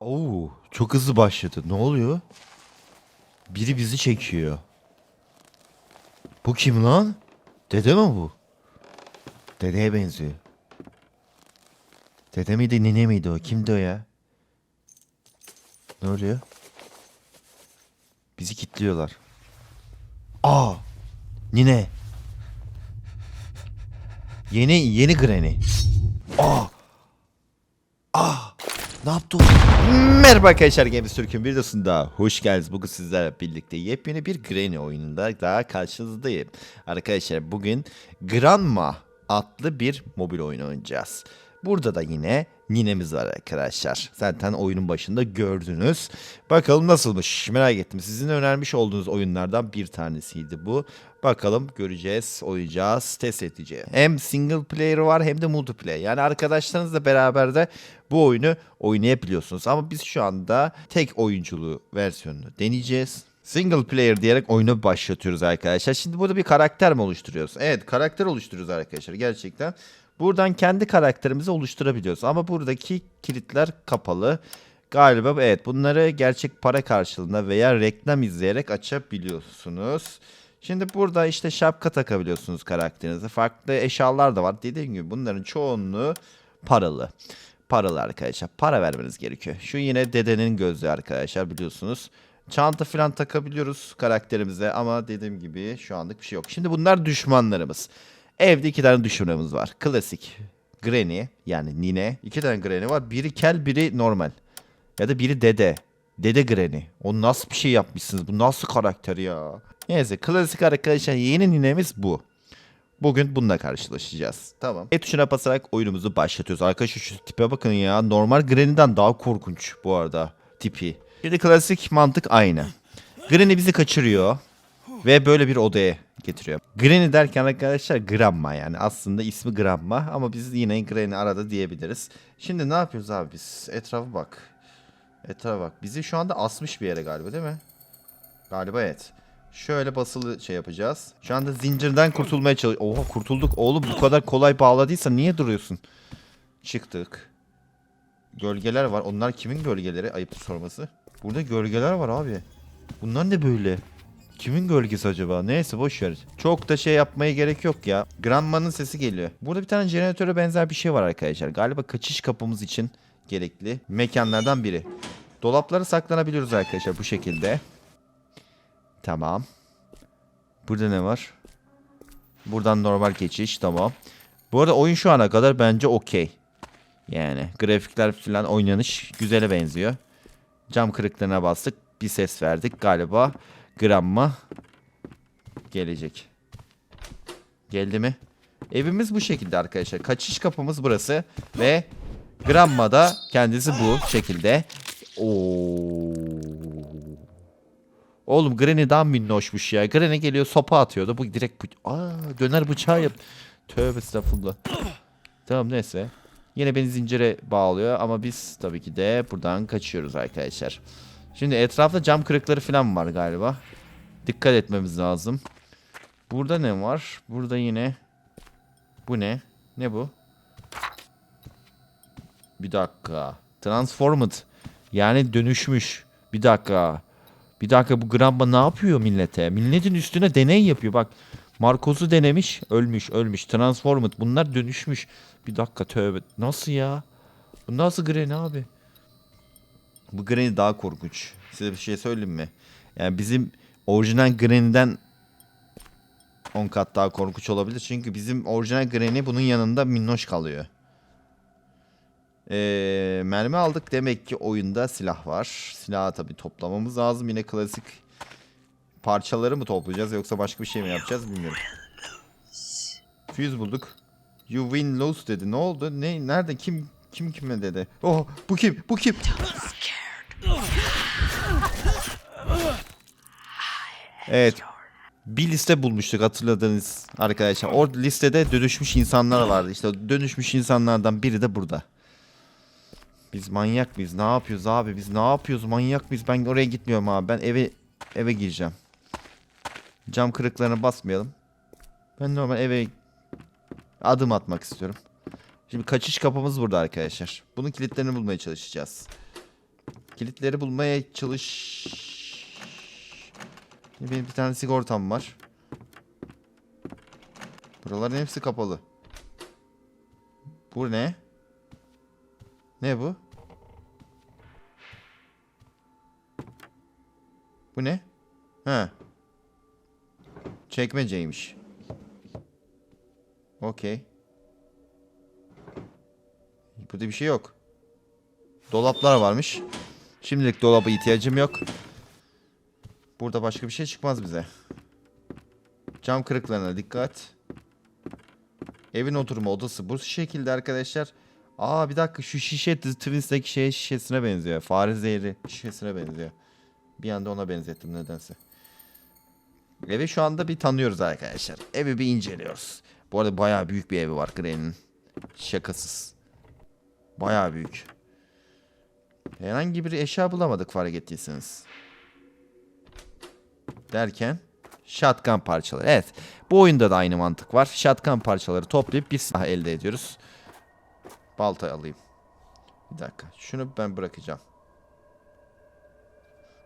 Oo, çok hızlı başladı. Ne oluyor? Biri bizi çekiyor. Bu kim lan? Dede mi bu? Dedeye benziyor. Dede miydi, nene miydi o? Kimdi o ya? Ne oluyor? Bizi kilitliyorlar. Aa! Nine. Yeni yeni Granny. Aa! Aa! Ne yaptı? Merhaba arkadaşlar Games Türk'ün videosunda hoş geldiniz. Bugün sizlerle birlikte yepyeni bir Granny oyununda daha karşınızdayım. Arkadaşlar bugün Granma adlı bir mobil oyun oynayacağız. Burada da yine ninemiz var arkadaşlar. Zaten oyunun başında gördünüz. Bakalım nasılmış merak ettim. Sizin önermiş olduğunuz oyunlardan bir tanesiydi bu. Bakalım göreceğiz, oynayacağız, test edeceğiz. Hem single player var hem de multiplayer. Yani arkadaşlarınızla beraber de bu oyunu oynayabiliyorsunuz. Ama biz şu anda tek oyunculu versiyonunu deneyeceğiz. Single player diyerek oyunu başlatıyoruz arkadaşlar. Şimdi burada bir karakter mi oluşturuyoruz? Evet karakter oluşturuyoruz arkadaşlar gerçekten. Buradan kendi karakterimizi oluşturabiliyoruz. Ama buradaki kilitler kapalı. Galiba evet bunları gerçek para karşılığında veya reklam izleyerek açabiliyorsunuz. Şimdi burada işte şapka takabiliyorsunuz karakterinize. Farklı eşyalar da var. Dediğim gibi bunların çoğunluğu paralı. Paralı arkadaşlar. Para vermeniz gerekiyor. Şu yine dedenin gözlüğü arkadaşlar biliyorsunuz. Çanta falan takabiliyoruz karakterimize ama dediğim gibi şu anlık bir şey yok. Şimdi bunlar düşmanlarımız. Evde iki tane düşmanımız var. Klasik. Granny yani nine. İki tane Granny var. Biri kel biri normal. Ya da biri dede. Dede Granny. O nasıl bir şey yapmışsınız? Bu nasıl karakter ya? Neyse klasik arkadaşlar yeni ninemiz bu. Bugün bununla karşılaşacağız. Tamam. E tuşuna basarak oyunumuzu başlatıyoruz. Arkadaşlar şu tipe bakın ya. Normal Granny'den daha korkunç bu arada tipi. Şimdi klasik mantık aynı. Granny bizi kaçırıyor. Ve böyle bir odaya getiriyor. Granny derken arkadaşlar Gramma yani aslında ismi Gramma ama biz yine Granny arada diyebiliriz. Şimdi ne yapıyoruz abi biz? Etrafa bak. Etrafa bak. Bizi şu anda asmış bir yere galiba değil mi? Galiba evet. Şöyle basılı şey yapacağız. Şu anda zincirden kurtulmaya çalış... Oha kurtulduk. Oğlum bu kadar kolay bağladıysa niye duruyorsun? Çıktık. Gölgeler var. Onlar kimin gölgeleri? Ayıp sorması. Burada gölgeler var abi. Bunlar ne böyle? Kimin gölgesi acaba? Neyse boş ver. Çok da şey yapmaya gerek yok ya. Grandma'nın sesi geliyor. Burada bir tane jeneratöre benzer bir şey var arkadaşlar. Galiba kaçış kapımız için gerekli mekanlardan biri. Dolaplara saklanabiliyoruz arkadaşlar bu şekilde. Tamam. Burada ne var? Buradan normal geçiş tamam. Bu arada oyun şu ana kadar bence okey. Yani grafikler falan oynanış güzele benziyor. Cam kırıklarına bastık. Bir ses verdik. Galiba Gramma gelecek. Geldi mi? Evimiz bu şekilde arkadaşlar. Kaçış kapımız burası ve Gramma da kendisi bu şekilde. Oo. Oğlum Granny daha minnoşmuş ya. Granny geliyor sopa atıyordu. Bu direkt bı- Aa, döner bıçağı yap. Tövbe estağfurullah. Tamam neyse. Yine beni zincire bağlıyor ama biz tabii ki de buradan kaçıyoruz arkadaşlar. Şimdi etrafta cam kırıkları falan var galiba. Dikkat etmemiz lazım. Burada ne var? Burada yine bu ne? Ne bu? Bir dakika. Transformed. Yani dönüşmüş. Bir dakika. Bir dakika bu Gramba ne yapıyor millete? Milletin üstüne deney yapıyor. Bak Marcos'u denemiş. Ölmüş ölmüş. Transformed. Bunlar dönüşmüş. Bir dakika tövbe. Nasıl ya? Bu nasıl Granny abi? Bu Granny daha korkunç. Size bir şey söyleyeyim mi? Yani bizim orijinal Granny'den 10 kat daha korkunç olabilir. Çünkü bizim orijinal Granny bunun yanında minnoş kalıyor. Ee, mermi aldık. Demek ki oyunda silah var. Silahı tabii toplamamız lazım. Yine klasik parçaları mı toplayacağız yoksa başka bir şey mi yapacağız bilmiyorum. Fuse bulduk. You win lose dedi. Ne oldu? Ne nerede kim kim kime dedi? Oh bu kim? Bu kim? Evet. Bir liste bulmuştuk hatırladığınız arkadaşlar. O listede dönüşmüş insanlar vardı. İşte dönüşmüş insanlardan biri de burada. Biz manyak mıyız? Ne yapıyoruz abi? Biz ne yapıyoruz? Manyak mıyız? Ben oraya gitmiyorum abi. Ben eve eve gireceğim. Cam kırıklarına basmayalım. Ben normal eve adım atmak istiyorum. Şimdi kaçış kapımız burada arkadaşlar. Bunun kilitlerini bulmaya çalışacağız. Kilitleri bulmaya çalış. Benim bir tane sigortam var. Buraların hepsi kapalı. Bu ne? Ne bu? Bu ne? Ha. Çekmeceymiş. Okey. Burada bir şey yok. Dolaplar varmış. Şimdilik dolaba ihtiyacım yok. Burada başka bir şey çıkmaz bize. Cam kırıklarına dikkat. Evin oturma odası bu şekilde arkadaşlar. Aa bir dakika şu şişe Twins'teki şey şişesine benziyor. Fare zehri şişesine benziyor. Bir anda ona benzettim nedense. Evi şu anda bir tanıyoruz arkadaşlar. Evi bir inceliyoruz. Bu arada bayağı büyük bir evi var Granny'nin. Şakasız. Bayağı büyük. Herhangi bir eşya bulamadık fark ettiyseniz. Derken shotgun parçaları. Evet. Bu oyunda da aynı mantık var. Shotgun parçaları toplayıp bir silah elde ediyoruz. Balta alayım. Bir dakika. Şunu ben bırakacağım.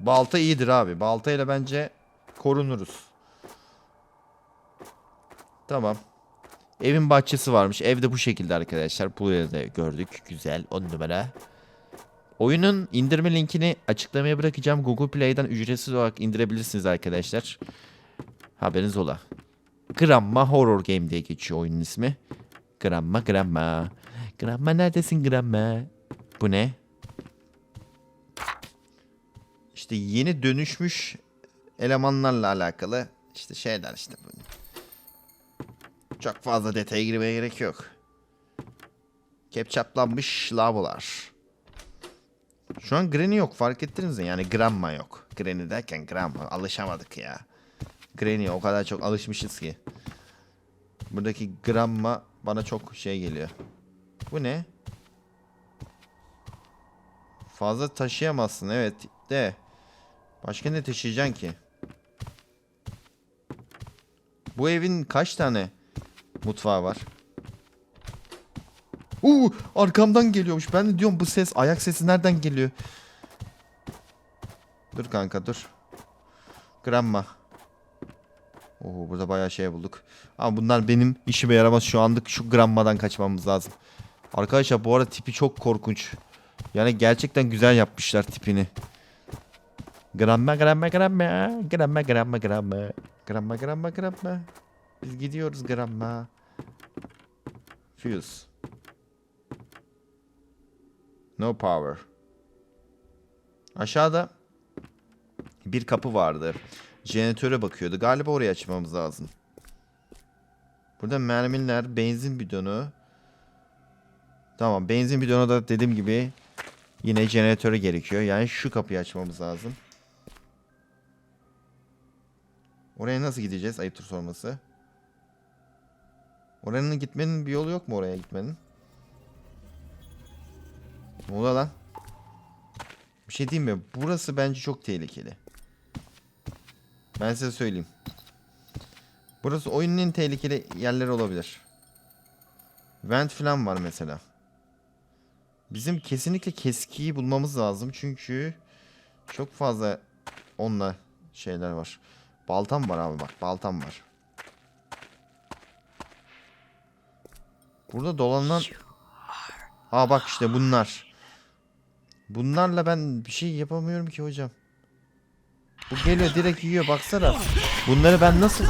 Balta iyidir abi. Baltayla bence korunuruz. Tamam. Evin bahçesi varmış. Evde bu şekilde arkadaşlar. Buraya da gördük. Güzel. 10 numara. Oyunun indirme linkini açıklamaya bırakacağım. Google Play'den ücretsiz olarak indirebilirsiniz arkadaşlar. Haberiniz ola. Gramma Horror Game diye geçiyor oyunun ismi. Gramma Gramma. Gramma neredesin Gramma? Bu ne? İşte yeni dönüşmüş elemanlarla alakalı işte şeyler işte. Çok fazla detaya girmeye gerek yok. Kepçaplanmış lavalar. Şu an Granny yok fark ettiniz mi? Yani Gramma yok. Granny derken Gramma alışamadık ya. Granny o kadar çok alışmışız ki. Buradaki Gramma bana çok şey geliyor. Bu ne? Fazla taşıyamazsın evet de. Başka ne taşıyacaksın ki? Bu evin kaç tane mutfağı var? Uuu arkamdan geliyormuş. Ben de diyorum bu ses ayak sesi nereden geliyor? Dur kanka dur. Gramma. Oo burada bayağı şey bulduk. Ama bunlar benim işime yaramaz. Şu anlık şu grammadan kaçmamız lazım. Arkadaşlar bu arada tipi çok korkunç. Yani gerçekten güzel yapmışlar tipini. Gramma gramma gramma. Gramma gramma gramma. Gramma gramma gramma. Biz gidiyoruz gramma. Fuse. No power. Aşağıda bir kapı vardı. Jeneratöre bakıyordu. Galiba orayı açmamız lazım. Burada mermiler, benzin bidonu. Tamam, benzin bidonu da dediğim gibi yine jeneratöre gerekiyor. Yani şu kapıyı açmamız lazım. Oraya nasıl gideceğiz? Ayıptır sorması. Oranın gitmenin bir yolu yok mu oraya gitmenin? Ne oluyor lan? Bir şey diyeyim mi? Burası bence çok tehlikeli. Ben size söyleyeyim. Burası oyunun en tehlikeli yerleri olabilir. Vent falan var mesela. Bizim kesinlikle keskiyi bulmamız lazım çünkü çok fazla onunla şeyler var. Baltam var abi bak baltam var. Burada dolanan... Ha bak işte bunlar. Bunlarla ben bir şey yapamıyorum ki hocam. Bu geliyor direkt yiyor baksana. Bunları ben nasıl...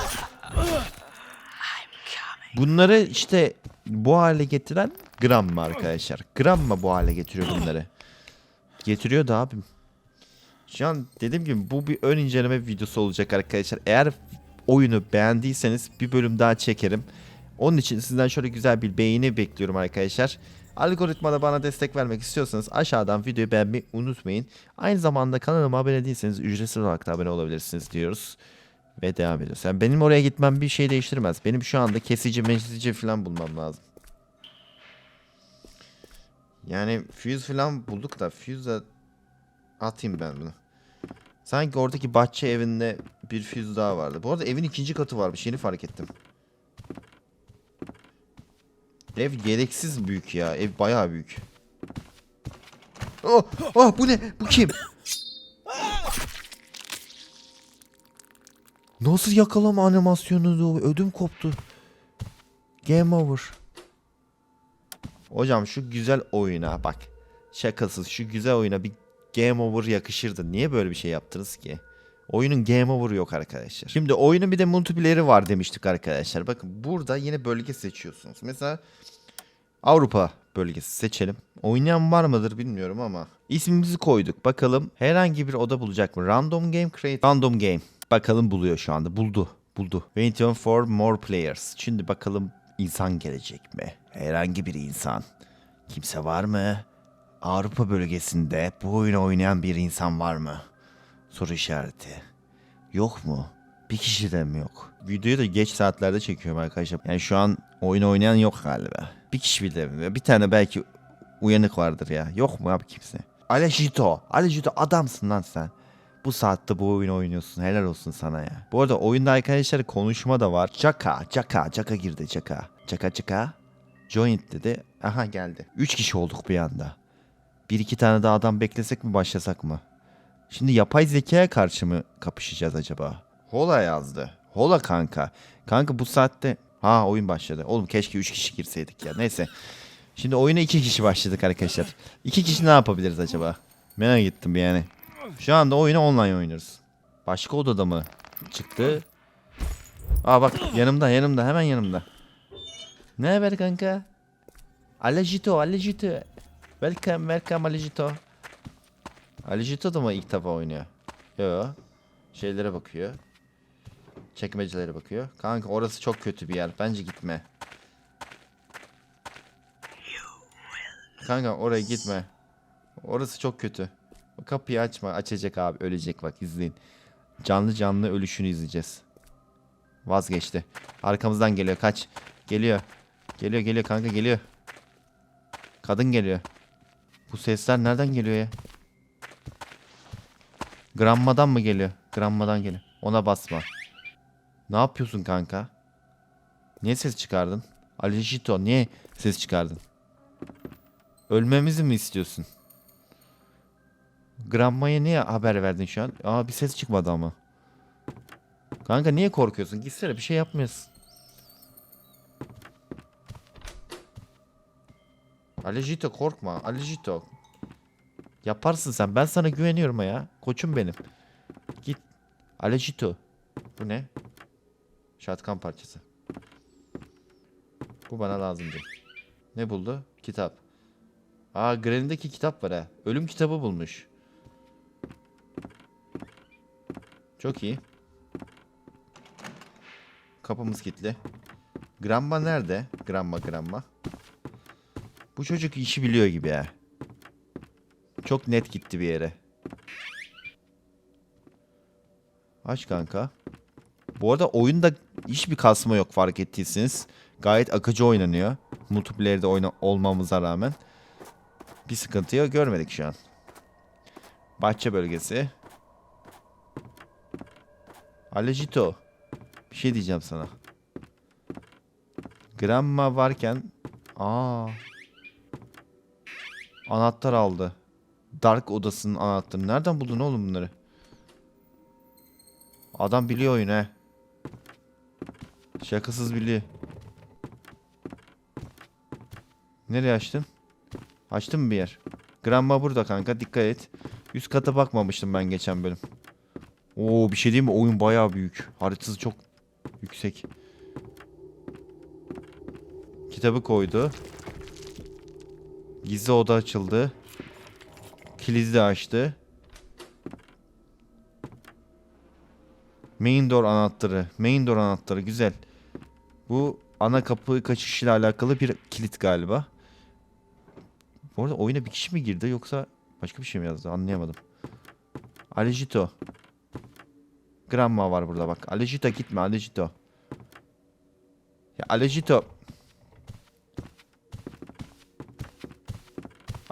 Bunları işte bu hale getiren Gramma arkadaşlar. Gramma bu hale getiriyor bunları. Getiriyor da abim. Şu an dediğim gibi bu bir ön inceleme videosu olacak arkadaşlar. Eğer oyunu beğendiyseniz bir bölüm daha çekerim. Onun için sizden şöyle güzel bir beğeni bekliyorum arkadaşlar. Algoritmada bana destek vermek istiyorsanız aşağıdan videoyu beğenmeyi unutmayın. Aynı zamanda kanalıma abone değilseniz ücretsiz olarak da abone olabilirsiniz diyoruz. Ve devam ediyoruz. Yani benim oraya gitmem bir şey değiştirmez. Benim şu anda kesici mesici falan bulmam lazım. Yani fuse falan bulduk da fuse'a atayım ben bunu. Sanki oradaki bahçe evinde bir fuse daha vardı. Bu arada evin ikinci katı varmış. Yeni fark ettim. Ev gereksiz büyük ya. Ev bayağı büyük. Oh, oh bu ne? Bu kim? Nasıl yakalama animasyonu ödüm koptu. Game over. Hocam şu güzel oyuna bak. Şakasız şu güzel oyuna bir game over yakışırdı. Niye böyle bir şey yaptınız ki? Oyunun game over yok arkadaşlar. Şimdi oyunun bir de multiplayer'i var demiştik arkadaşlar. Bakın burada yine bölge seçiyorsunuz. Mesela Avrupa bölgesi seçelim. Oynayan var mıdır bilmiyorum ama ismimizi koyduk. Bakalım herhangi bir oda bulacak mı? Random game create. Random game. Bakalım buluyor şu anda. Buldu. Buldu. Waiting for more players. Şimdi bakalım insan gelecek mi? Herhangi bir insan. Kimse var mı? Avrupa bölgesinde bu oyunu oynayan bir insan var mı? Soru işareti. Yok mu? Bir kişi de mi yok? Videoyu da geç saatlerde çekiyorum arkadaşlar. Yani şu an oyun oynayan yok galiba. Bir kişi bile mi? Bir tane belki uyanık vardır ya. Yok mu abi kimse? Alejito. Alejito adamsın lan sen. Bu saatte bu oyunu oynuyorsun. Helal olsun sana ya. Bu arada oyunda arkadaşlar konuşma da var. Caka, Caka, Caka girdi Caka. Caka Caka. Joint dedi. Aha geldi. Üç kişi olduk bir anda. Bir iki tane daha adam beklesek mi başlasak mı? Şimdi yapay zekaya karşı mı kapışacağız acaba? Hola yazdı. Hola kanka. Kanka bu saatte... Ha oyun başladı. Oğlum keşke 3 kişi girseydik ya. Neyse. Şimdi oyuna 2 kişi başladık arkadaşlar. 2 kişi ne yapabiliriz acaba? Merak ettim yani. Şu anda oyunu online oynuyoruz. Başka odada mı çıktı? Aa bak yanımda yanımda hemen yanımda. Ne haber kanka? Alejito Alejito. Welcome welcome Alejito. Alejito da mı ilk defa oynuyor? Yo. Şeylere bakıyor. Çekmecelere bakıyor. Kanka orası çok kötü bir yer. Bence gitme. Kanka oraya gitme. Orası çok kötü. Kapıyı açma. Açacak abi. Ölecek bak izleyin. Canlı canlı ölüşünü izleyeceğiz. Vazgeçti. Arkamızdan geliyor. Kaç. Geliyor. Geliyor geliyor kanka geliyor. Kadın geliyor. Bu sesler nereden geliyor ya? Granmadan mı geliyor? Granmadan geliyor. Ona basma. Ne yapıyorsun kanka? Niye ses çıkardın? Alejito niye ses çıkardın? Ölmemizi mi istiyorsun? Granma'ya niye haber verdin şu an? Aa bir ses çıkmadı ama. Kanka niye korkuyorsun? Gitsene bir şey yapmıyorsun. Alejito korkma. Alejito. Yaparsın sen. Ben sana güveniyorum ya. Koçum benim. Git. Alejito. Bu ne? Şatkan parçası. Bu bana lazımdı. Ne buldu? Kitap. Aa Granny'deki kitap var ha. Ölüm kitabı bulmuş. Çok iyi. Kapımız kilitli. Gramma nerede? Gramma gramma. Bu çocuk işi biliyor gibi ya. Çok net gitti bir yere. Aç kanka. Bu arada oyunda hiçbir kasma yok fark ettiyseniz. Gayet akıcı oynanıyor. Multiplayer'de oyna olmamıza rağmen. Bir sıkıntı yok görmedik şu an. Bahçe bölgesi. Alejito. Bir şey diyeceğim sana. Gramma varken... Aa. Anahtar aldı. Dark odasının anahtarını. Nereden buldun oğlum bunları? Adam biliyor oyunu he. Şakasız biliyor. Nereye açtın? Açtın mı bir yer? Granma burada kanka dikkat et. Üst kata bakmamıştım ben geçen bölüm. Oo bir şey diyeyim mi? Oyun bayağı büyük. Haritası çok yüksek. Kitabı koydu. Gizli oda açıldı. Kilidi açtı. Main door anahtarı. Main door anahtarı güzel. Bu ana kapı kaçışıyla alakalı bir kilit galiba. Bu arada oyuna bir kişi mi girdi yoksa başka bir şey mi yazdı anlayamadım. Alejito. Gramma var burada bak. Alejito gitme Alejito. Ya Alejito.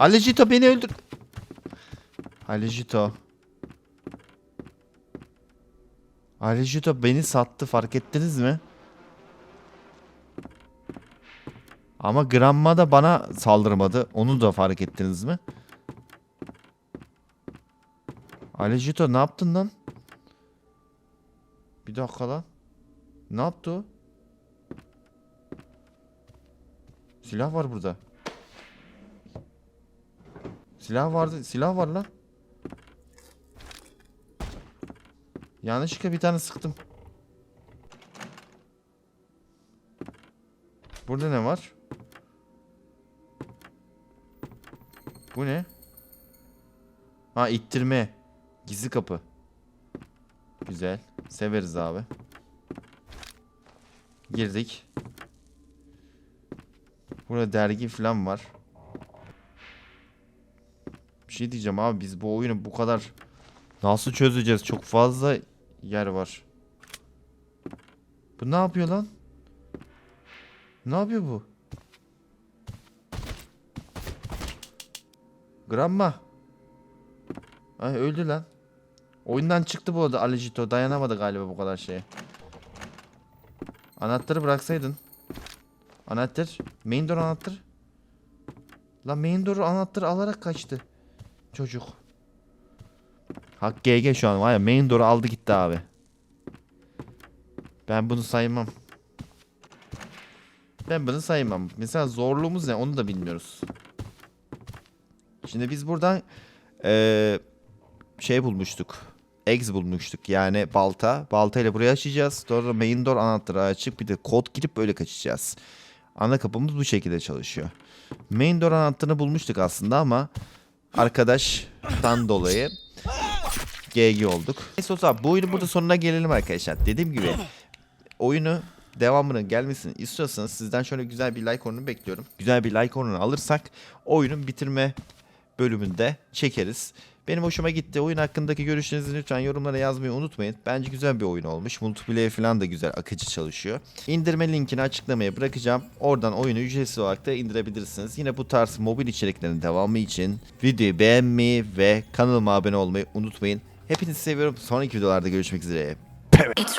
Alejito beni öldür. Alejito. Alejito beni sattı fark ettiniz mi? Ama Gramma da bana saldırmadı. Onu da fark ettiniz mi? Alecito ne yaptın lan? Bir dakika lan. Ne yaptı o? Silah var burada. Silah vardı. Silah var lan. Yanlışlıkla bir tane sıktım. Burada ne var? Bu ne? Ha ittirme. Gizli kapı. Güzel. Severiz abi. Girdik. Burada dergi falan var. Bir şey diyeceğim abi biz bu oyunu bu kadar nasıl çözeceğiz? Çok fazla yer var. Bu ne yapıyor lan? Ne yapıyor bu? Gramma. Ay öldü lan. Oyundan çıktı bu arada Alicito. Dayanamadı galiba bu kadar şeye. Anahtarı bıraksaydın. Anahtar. Main door anahtar. Lan main door anahtarı alarak kaçtı. Çocuk. Hak GG şu an var ya main door'u aldı gitti abi. Ben bunu saymam. Ben bunu saymam. Mesela zorluğumuz ne onu da bilmiyoruz. Şimdi biz buradan eee, şey bulmuştuk. Eggs bulmuştuk yani balta. Balta ile burayı açacağız. Sonra main door anahtarı açıp bir de kod girip böyle kaçacağız. Ana kapımız bu şekilde çalışıyor. Main door anahtarını bulmuştuk aslında ama arkadaştan dolayı GG olduk. Neyse o zaman bu oyunun burada sonuna gelelim arkadaşlar. Dediğim gibi oyunu devamının gelmesini istiyorsanız sizden şöyle güzel bir like oranı bekliyorum. Güzel bir like oranı alırsak oyunun bitirme bölümünde çekeriz. Benim hoşuma gitti. Oyun hakkındaki görüşlerinizi lütfen yorumlara yazmayı unutmayın. Bence güzel bir oyun olmuş. Multiplayer falan da güzel, akıcı çalışıyor. İndirme linkini açıklamaya bırakacağım. Oradan oyunu ücretsiz olarak da indirebilirsiniz. Yine bu tarz mobil içeriklerin devamı için videoyu beğenmeyi ve kanalıma abone olmayı unutmayın. Hepinizi seviyorum. Sonraki videolarda görüşmek üzere. It's.